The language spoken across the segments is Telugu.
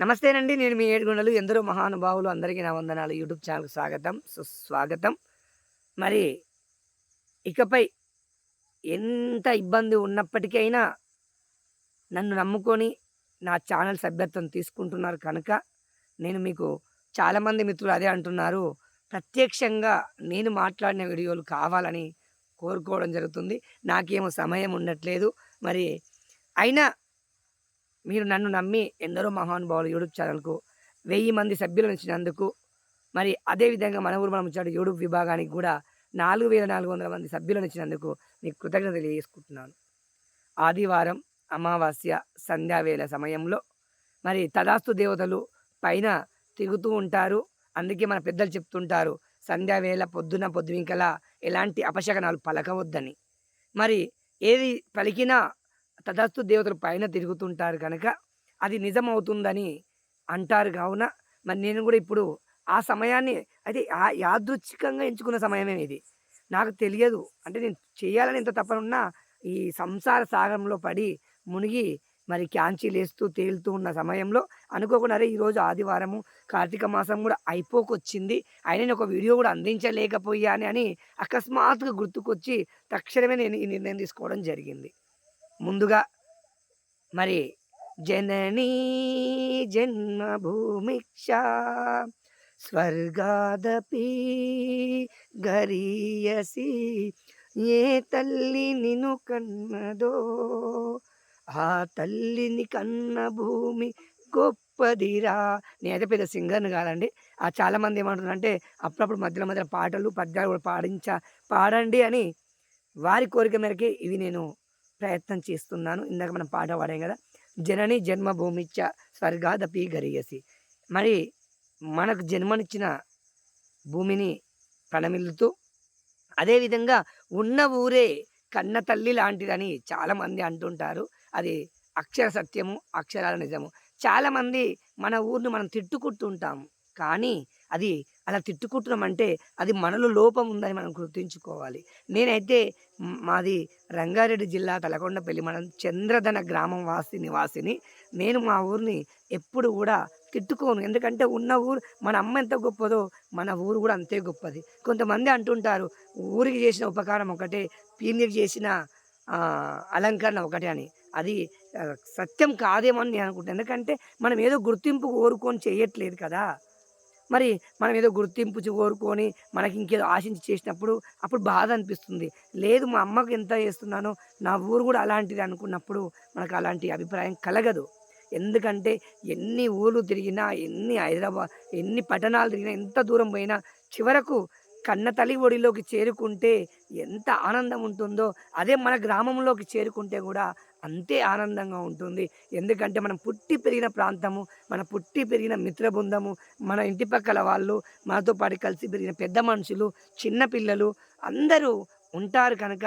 నమస్తేనండి. నేను మీ ఏడుగుండలు. ఎందరో మహానుభావులు అందరికీ నా వందనాలు. యూట్యూబ్ ఛానల్కి స్వాగతం. సుస్వాగతం. మరి ఇకపై ఎంత ఇబ్బంది ఉన్నప్పటికైనా నన్ను నమ్ముకొని నా ఛానల్ సభ్యత్వం తీసుకుంటున్నారు కనుక నేను మీకు చాలామంది మిత్రులు అదే అంటున్నారు. ప్రత్యక్షంగా నేను మాట్లాడిన వీడియోలు కావాలని కోరుకోవడం జరుగుతుంది. నాకేమో సమయం ఉండట్లేదు. మరి అయినా మీరు నన్ను నమ్మి ఎందరో మహానుభావులు యూట్యూబ్ ఛానల్కు వెయ్యి మంది సభ్యులను ఇచ్చినందుకు మరి అదేవిధంగా మన ఊరు మనం వచ్చాడు యూట్యూబ్ విభాగానికి కూడా నాలుగు వేల నాలుగు వందల మంది సభ్యులను ఇచ్చినందుకు మీకు కృతజ్ఞత తెలియజేసుకుంటున్నాను. ఆదివారం అమావాస్య సంధ్యావేళ సమయంలో మరి తదాస్తు దేవతలు పైన తిరుగుతూ ఉంటారు. అందుకే మన పెద్దలు చెప్తుంటారు సంధ్యావేళ పొద్దున పొద్దువింకల ఎలాంటి అపశకనాలు పలకవద్దని. మరి ఏది పలికినా తదస్తు దేవతలు పైన తిరుగుతుంటారు కనుక అది నిజమవుతుందని అంటారు కావున మరి నేను కూడా ఇప్పుడు ఆ సమయాన్ని అయితే ఆ యాదృచ్ఛికంగా ఎంచుకున్న సమయమే ఇది. నాకు తెలియదు. అంటే నేను చేయాలని ఎంత తప్పనున్నా ఈ సంసార సాగరంలో పడి మునిగి మరి క్యాంచీలు వేస్తూ తేలుతూ ఉన్న సమయంలో అనుకోకుండా అరే ఈరోజు ఆదివారము కార్తీక మాసం కూడా అయిపోకొచ్చింది. అయినా నేను ఒక వీడియో కూడా అందించలేకపోయాను అని అకస్మాత్తుగా గుర్తుకొచ్చి తక్షణమే నేను ఈ నిర్ణయం తీసుకోవడం జరిగింది. ముందుగా మరి జననీ జన్మభూమిక్ష స్వర్గాదపి గరీయసి ఏ తల్లి నిను కన్నదో ఆ తల్లిని కన్న భూమి గొప్పదిరా నేనైతే పెద్ద సింగర్ని కాదండి. ఆ చాలామంది ఏమంటున్నారంటే అప్పుడప్పుడు మధ్యలో మధ్యలో పాటలు పద్యాలు కూడా పాడించ పాడండి అని వారి కోరిక మేరకే ఇవి నేను ప్రయత్నం చేస్తున్నాను. ఇందాక మనం పాట పాడాం కదా. జనని జన్మభూమిచ్చ స్వర్గాదపి గరియసి. మరి మనకు జన్మనిచ్చిన భూమిని ప్రణమిల్లుతూ అదేవిధంగా ఉన్న ఊరే కన్న తల్లి లాంటిదని చాలామంది అంటుంటారు. అది అక్షర సత్యము అక్షరాల నిజము. చాలామంది మన ఊరిని మనం తిట్టుకుంటుంటాము కానీ అది అలా తిట్టుకుంటున్నామంటే అది మనలో లోపం ఉందని మనం గుర్తుంచుకోవాలి. నేనైతే మాది రంగారెడ్డి జిల్లా తలకొండపల్లి మనం చంద్రధన గ్రామం వాసి నివాసిని. నేను మా ఊరిని ఎప్పుడు కూడా తిట్టుకోను. ఎందుకంటే ఉన్న ఊరు మన అమ్మ ఎంత గొప్పదో మన ఊరు కూడా అంతే గొప్పది. కొంతమంది అంటుంటారు ఊరికి చేసిన ఉపకారం ఒకటే పీనికి చేసిన అలంకరణ ఒకటే అని. అది సత్యం కాదేమో నేను అనుకుంటాను ఎందుకంటే మనం ఏదో గుర్తింపు కోరుకొని చేయట్లేదు కదా. మరి మనం ఏదో గుర్తింపు కోరుకొని మనకి ఇంకేదో ఆశించి చేసినప్పుడు అప్పుడు బాధ అనిపిస్తుంది. లేదు మా అమ్మకు ఎంత చేస్తున్నానో నా ఊరు కూడా అలాంటిది అనుకున్నప్పుడు మనకు అలాంటి అభిప్రాయం కలగదు. ఎందుకంటే ఎన్ని ఊళ్ళు తిరిగినా ఎన్ని హైదరాబాద్ ఎన్ని పట్టణాలు తిరిగినా ఎంత దూరం పోయినా చివరకు కన్న తల్లి ఒడిలోకి చేరుకుంటే ఎంత ఆనందం ఉంటుందో అదే మన గ్రామంలోకి చేరుకుంటే కూడా అంతే ఆనందంగా ఉంటుంది. ఎందుకంటే మనం పుట్టి పెరిగిన ప్రాంతము మన పుట్టి పెరిగిన మిత్ర బృందము మన ఇంటి పక్కల వాళ్ళు మనతో పాటు కలిసి పెరిగిన పెద్ద మనుషులు చిన్నపిల్లలు అందరూ ఉంటారు కనుక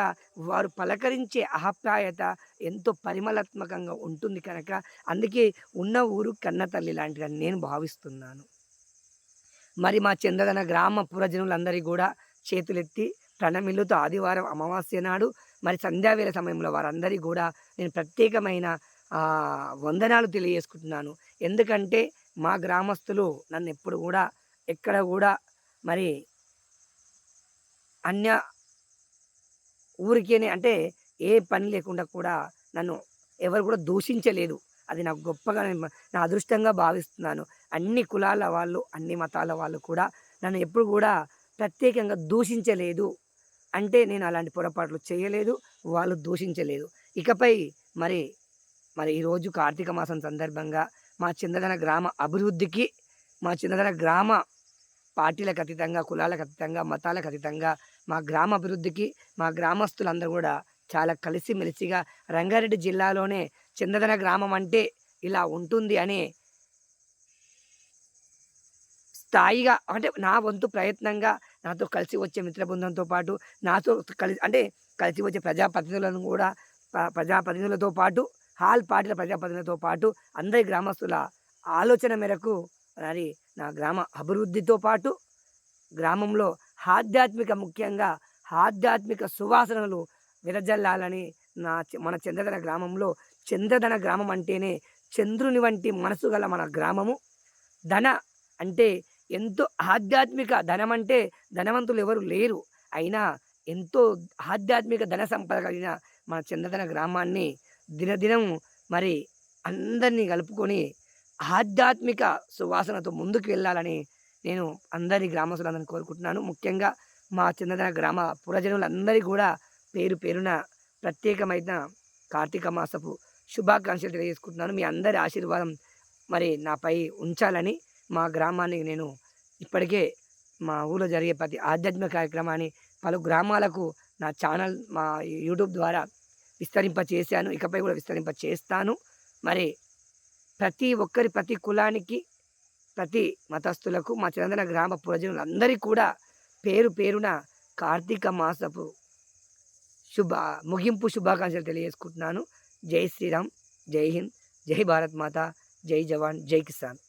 వారు పలకరించే ఆప్యాయత ఎంతో పరిమళాత్మకంగా ఉంటుంది కనుక అందుకే ఉన్న ఊరు కన్న తల్లి లాంటిదని నేను భావిస్తున్నాను. మరి మా చంద్రదన గ్రామ పురజనులందరికీ కూడా చేతులెత్తి ప్రణమిల్లుతో ఆదివారం అమావాస్య నాడు మరి సంధ్యావేళ సమయంలో వారందరికీ కూడా నేను ప్రత్యేకమైన వందనాలు తెలియజేసుకుంటున్నాను. ఎందుకంటే మా గ్రామస్తులు నన్ను ఎప్పుడు కూడా ఎక్కడ కూడా మరి అన్య ఊరికేనే అంటే ఏ పని లేకుండా కూడా నన్ను ఎవరు కూడా దూషించలేదు. అది నాకు గొప్పగా నా అదృష్టంగా భావిస్తున్నాను. అన్ని కులాల వాళ్ళు అన్ని మతాల వాళ్ళు కూడా నన్ను ఎప్పుడు కూడా ప్రత్యేకంగా దూషించలేదు. అంటే నేను అలాంటి పొరపాట్లు చేయలేదు వాళ్ళు దూషించలేదు. ఇకపై మరి మరి ఈరోజు కార్తీక మాసం సందర్భంగా మా చిన్నదన గ్రామ అభివృద్ధికి మా చిన్నదన గ్రామ పార్టీలకు అతీతంగా కులాలకు అతీతంగా మతాలకు అతీతంగా మా గ్రామ అభివృద్ధికి మా గ్రామస్తులందరూ కూడా చాలా కలిసిమెలిసిగా రంగారెడ్డి జిల్లాలోనే చిన్నదన గ్రామం అంటే ఇలా ఉంటుంది అనే స్థాయిగా అంటే నా వంతు ప్రయత్నంగా నాతో కలిసి వచ్చే మిత్ర బృందంతో పాటు నాతో కలిసి అంటే కలిసి వచ్చే ప్రజాప్రతినిధులను కూడా ప్రజాప్రతినిధులతో పాటు హాల్ పార్టీల ప్రజాప్రతినిధులతో పాటు అందరి గ్రామస్తుల ఆలోచన మేరకు మరి నా గ్రామ అభివృద్ధితో పాటు గ్రామంలో ఆధ్యాత్మిక ముఖ్యంగా ఆధ్యాత్మిక సువాసనలు విరజల్లాలని నా మన చంద్రధన గ్రామంలో చంద్రధన గ్రామం అంటేనే చంద్రుని వంటి మనసు గల మన గ్రామము. ధన అంటే ఎంతో ఆధ్యాత్మిక ధనం అంటే ధనవంతులు ఎవరు లేరు. అయినా ఎంతో ఆధ్యాత్మిక ధన సంపద కలిగిన మన చంద్రధన గ్రామాన్ని దినదినం మరి అందరినీ కలుపుకొని ఆధ్యాత్మిక సువాసనతో ముందుకు వెళ్ళాలని నేను అందరి గ్రామస్తులందరినీ కోరుకుంటున్నాను. ముఖ్యంగా మా చంద్రధన గ్రామ పురజనులందరికీ కూడా పేరు పేరున ప్రత్యేకమైన కార్తీక మాసపు శుభాకాంక్షలు తెలియజేసుకుంటున్నాను. మీ అందరి ఆశీర్వాదం మరి నాపై ఉంచాలని మా గ్రామాన్ని నేను ఇప్పటికే మా ఊళ్ళో జరిగే ప్రతి ఆధ్యాత్మిక కార్యక్రమాన్ని పలు గ్రామాలకు నా ఛానల్ మా యూట్యూబ్ ద్వారా విస్తరింప చేశాను ఇకపై కూడా విస్తరింప చేస్తాను మరి ప్రతి ఒక్కరి ప్రతి కులానికి ప్రతి మతస్థులకు మా చందన గ్రామ ప్రజలందరికీ కూడా పేరు పేరున కార్తీక మాసపు శుభ ముగింపు శుభాకాంక్షలు తెలియజేసుకుంటున్నాను. జై శ్రీరామ్ జై హింద్ జై భారత్ మాత జై జవాన్ జై కిసాన్.